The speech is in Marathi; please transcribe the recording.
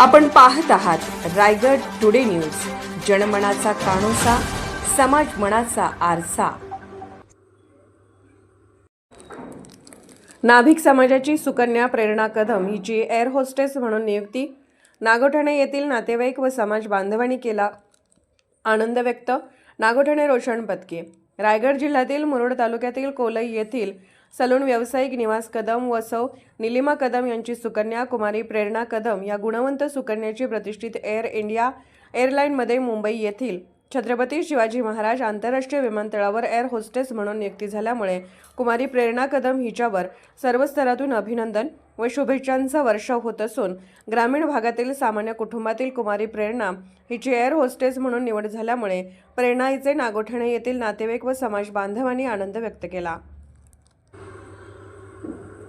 आपण पाहत आहात रायगड टुडे न्यूज. जनमनाचा कानोसा समाज मनाचा आरसा. नाभिक समाजाची सुकन्या प्रेरणा कदम हिची एअर होस्टेस म्हणून नियुक्ती. नागोठणे येथील नातेवाईक व समाज बांधवांनी केला आनंद व्यक्त. नागोठणे रोशन पत्के रायगड जिल्ह्यातील मुरुड तालुक्यातील कोलई येथील सलून व्यावसायिक निवास कदम व सौ निलिमा कदम यांची सुकन्या कुमारी प्रेरणा कदम या गुणवंत सुकन्याची प्रतिष्ठित एअर इंडिया एअरलाईनमध्ये मुंबई येथील छत्रपती शिवाजी महाराज आंतरराष्ट्रीय विमानतळावर एअर होस्टेस म्हणून नियुक्ती झाल्यामुळे कुमारी प्रेरणा कदम हिच्यावर सर्व स्तरातून अभिनंदन व शुभेच्छांचा वर्षाव होत असून ग्रामीण भागातील सामान्य कुटुंबातील कुमारी प्रेरणा हिची एअर होस्टेस म्हणून निवड झाल्यामुळे प्रेरणा हिचे नागोठणे येथील नातेवाईक व समाज बांधवांनी आनंद व्यक्त केला.